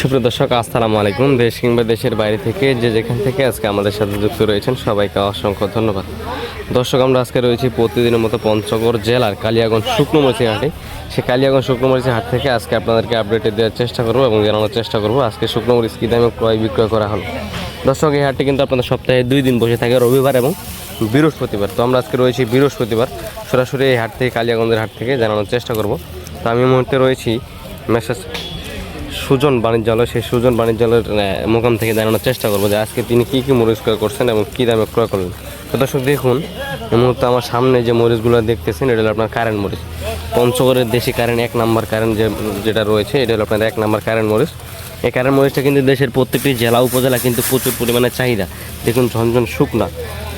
সুপ্রিয় দর্শক, আসসালামু আলাইকুম। দেশ কিংবা দেশের বাইরে থেকে যে যেখান থেকে আজকে আমাদের সাথে যুক্ত রয়েছেন, সবাইকে অসংখ্য ধন্যবাদ। দর্শক, আমরা আজকে রয়েছি প্রতিদিনের মতো পঞ্চগড় জেলার কালিয়াগঞ্জ শুকনো মরিচের হাটে। সেই কালিয়াগঞ্জ শুকনো মরিচের হাট থেকে আজকে আপনাদেরকে আপডেটে দেওয়ার চেষ্টা করব এবং জানানোর চেষ্টা করব আজকে শুকনো মরিচ কী দামে ক্রয় বিক্রয় করা হলো। দর্শক, এই হাটটি কিন্তু আপনাদের সপ্তাহে দুই দিন বসে থাকে, রবিবার এবং বৃহস্পতিবার। তো আমরা আজকে রয়েছি বৃহস্পতিবার। সরাসরি এই হাট থেকে, কালিয়াগঞ্জের হাট থেকে জানানোর চেষ্টা করব। তো আমি মুহূর্তে রয়েছি মেসেজ সুজন বাণিজ্যালয়, সেই সুজন বাণিজ্যালয়ের মোকাম থেকে জানানোর চেষ্টা করব যে আজকে তিনি কী কী মরিচ ক্রয় করছেন এবং কী দামে ক্রয় করলেন। তো দর্শক, দেখুন, এই মুহূর্তে আমার সামনে যে মরিচগুলো দেখতেছেন, এটা হলো আপনার কারেন্ট মরিচ। পঞ্চগড়ের দেশি কারেন্ট, এক নাম্বার কারেন্ট যে, যেটা রয়েছে, এটা হলো আপনার এক নাম্বার কারেন্ট মরিচ। এই কারেন্ট মরিচটা কিন্তু দেশের প্রত্যেকটি জেলা, উপজেলা কিন্তু প্রচুর পরিমাণে চাহিদা। দেখুন, ঝনঝন শুকনা।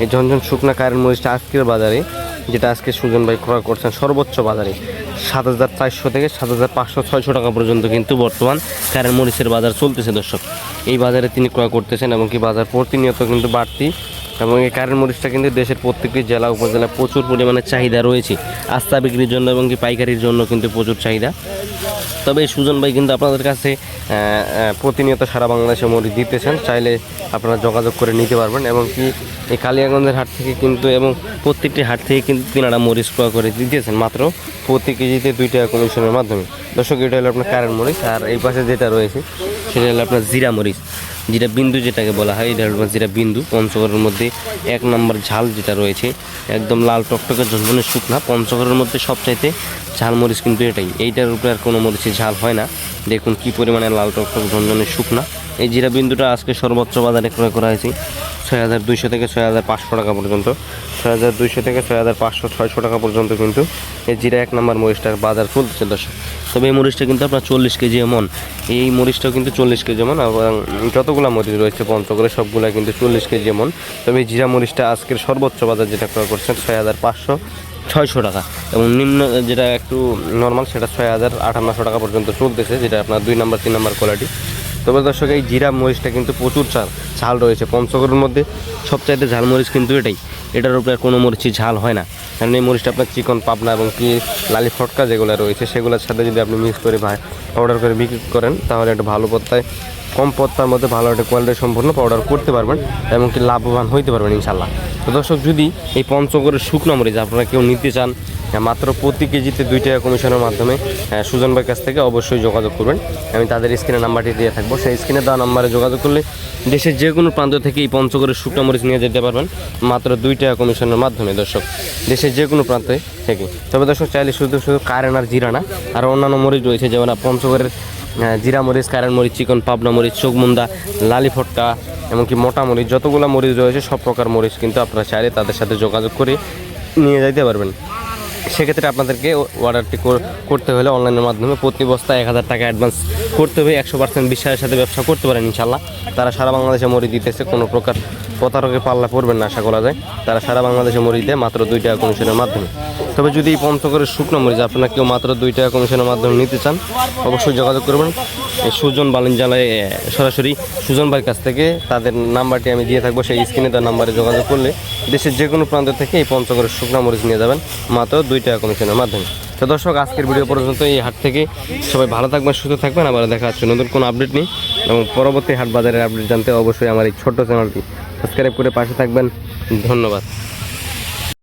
এই ঝনঝন শুকনা কারেন্ট মরিচটা আজকের বাজারে, যেটা আজকে সুজন ভাই ক্রয় করছেন, সর্বোচ্চ বাজারে। সাত হাজার চারশো থেকে সাত হাজার পাঁচশো, ছয়শো টাকা পর্যন্ত কিন্তু বর্তমান কারেন্ট মরিচের বাজার চলতেছে, দর্শক। এই বাজারে তিনি ক্রয় করতেছেন এবং কি বাজার প্রতিনিয়ত কিন্তু বাড়তি এবং এই কারেন্ট মরিচটা কিন্তু দেশের প্রত্যেকটি জেলা, উপজেলায় প্রচুর পরিমাণে চাহিদা রয়েছে। আস্থা বিক্রির জন্য এবং কি পাইকারির জন্য কিন্তু প্রচুর চাহিদা তবে সুজন ভাই কিন্তু আপনাদের কাছে প্রতিনিয়ত সারা বাংলাদেশে মরিচ দিতেছেন। চাইলে আপনারা যোগাযোগ করে নিতে পারবেন এবং কি এই কালিয়াগঞ্জের হাট থেকে কিন্তু এবং প্রত্যেকটি হাট থেকে কিন্তু তিনারা মরিচ ক্রয় করে দিতেছেন মাত্র প্রতি কেজিতে দুই টাকা কমিশনের মাধ্যমে। দর্শক, এটা হলো আপনার কারেন্ট মরিচ আর এই পাশে যেটা রয়েছে, সেটা হলো আপনার জিরা মরিচ। যেটা বিন্দু যেটাকে বলা হয় আপনার যেটা বিন্দু। পঞ্চগড়ের মধ্যে এক নম্বর ঝাল যেটা রয়েছে, একদম লাল টকটকে ঝনঝনে শুকনা। পঞ্চগড়ের মধ্যে সবচাইতে ঝাল মরিচ কিন্তু এটাই। এইটার উপরে আর কোনো মরিচে ঝাল হয় না। দেখুন কি পরিমাণে লাল টকটক ঝনঝনে শুকনা। এই জিরা বিন্দুটা আজকে সর্বোচ্চ বাজারে ক্রয় করা হয়েছে ছয় হাজার দুইশো থেকে ছয় হাজার পাঁচশো টাকা পর্যন্ত। ছয় হাজার দুইশো থেকে ছয় হাজার পাঁচশো ছয়শো টাকা পর্যন্ত কিন্তু এই জিরা এক নম্বর মরিচটার বাজার চলতেছে দর্শক। তবে এই মরিচটা কিন্তু আপনার চল্লিশ কেজি এমন। এই মরিচটাও কিন্তু চল্লিশ কেজি এমন এবং যতগুলো মরিচ রয়েছে পঞ্চগড়ে সবগুলো কিন্তু চল্লিশ কেজি এমন। তবে এই জিরা মরিচটা আজকের সর্বোচ্চ বাজার যেটা ক্রয় করছেন ছয় হাজার পাঁচশো, ছয়শো টাকা এবং নিম্ন যেটা একটু নর্মাল সেটা ছয় হাজার আটান্নশো টাকা পর্যন্ত চলতেছে, যেটা আপনার দুই নাম্বার, তিন নাম্বার কোয়ালিটি তবে দর্শক, এই জিরা মরিচটা কিন্তু প্রচুর চাল ঝাল রয়েছে পঞ্চগড়ের মধ্যে। সবচাইতে ঝাল মরিচ কিন্তু এটাই। এটার উপরে কোনো মরিচি ঝাল হয় না। কারণ এই মরিচটা আপনার চিকন পাবনা এবং কি লালি ফটকা যেগুলো রয়েছে, সেগুলোর সাথে যদি আপনি মিক্স করে ভাই পাউডার করে বিক্রি করেন, তাহলে একটা ভালো পত্তায়, কম পত্তার মধ্যে ভালো একটা কোয়ালিটি সম্পূর্ণ পাউডার করতে পারবেন এবং কি লাভবান হইতে পারবেন ইনশাল্লাহ তো দর্শক, যদি এই পঞ্চগড়ের শুকনো মরিচ আপনারা কেউ নিতে চান মাত্র প্রতি কেজিতে দুই টাকা কমিশনের মাধ্যমে হ্যাঁ, সুজন ভাইয়ের কাছ থেকে অবশ্যই যোগাযোগ করবেন। আমি তাদের স্ক্রিনে নাম্বারটি দিয়ে থাকব। সেই স্ক্রিনে দেওয়া নাম্বারে যোগাযোগ করলে দেশের যে কোনো প্রান্ত থেকে এই পঞ্চগড়ের শুকনো মরিচ নিয়ে যেতে পারবেন মাত্র দুই টাকা কমিশনের মাধ্যমে দর্শক। দেশের যে কোনো প্রান্তে থেকে। তবে দর্শক চাইলে শুধু শুধু কারেন আর জিরা না আর অন্যান্য মরিচ রয়েছে যেমন পঞ্চগড়ের জিরা মরিচ কারেন মরিচ চিকন পাবনা মরিচ চোখমুন্দা লালি ফটকা এমনকি মোটা মরিচ যতগুলো মরিচ রয়েছে সব প্রকার মরিচ কিন্তু আপনারা চাইলে তাদের সাথে যোগাযোগ করে নিয়ে যাইতে পারবেন। সেক্ষেত্রে আপনাদেরকে অর্ডারটি কর- করতে হলে অনলাইনের মাধ্যমে প্রতি বস্তা এক হাজার টাকা অ্যাডভান্স করতে হবে, একশো পার্সেন্ট বিশ্বাসের সাথে ব্যবসা করতে পারেন ইনশাল্লাহ তারা সারা বাংলাদেশে মরি দিতেছে, কোনো প্রকার প্রতারকের পাল্লা পড়বেন না, আশা করা যায়। তারা সারা বাংলাদেশে মরি দেয় মাত্র দুই টাকা কমিশনের মাধ্যমে। তবে যদি এই পঞ্চগড়ের শুকনো মরিচ, আপনারা কেউ মাত্র দুই টাকা কমিশনের মাধ্যমে নিতে চান, অবশ্যই যোগাযোগ করবেন। এই সুজন বালিঞ্জালায় সরাসরি সুজন ভাইয়ের কাছ থেকে তাদের নাম্বারটি আমি দিয়ে থাকব, সেই স্ক্রিনে তার নাম্বারে যোগাযোগ করলে দেশের যে কোনো প্রান্ত থেকে এই পঞ্চগড়ের শুকনো মরিচ নিয়ে যাবেন, মাত্র দুই টাকা কমিশনের মাধ্যমে। তো দর্শক, আজকের ভিডিও পর্যন্ত এই হাট থেকে সবাই ভালো থাকবেন, সুস্থ থাকবেন। আবার দেখা হচ্ছে নতুন কোনো আপডেট নেই এবং পরবর্তী হাট বাজারের আপডেট জানতে অবশ্যই আমার এই ছোট্ট চ্যানেলটি সাবস্ক্রাইব করে পাশে থাকবেন। ধন্যবাদ।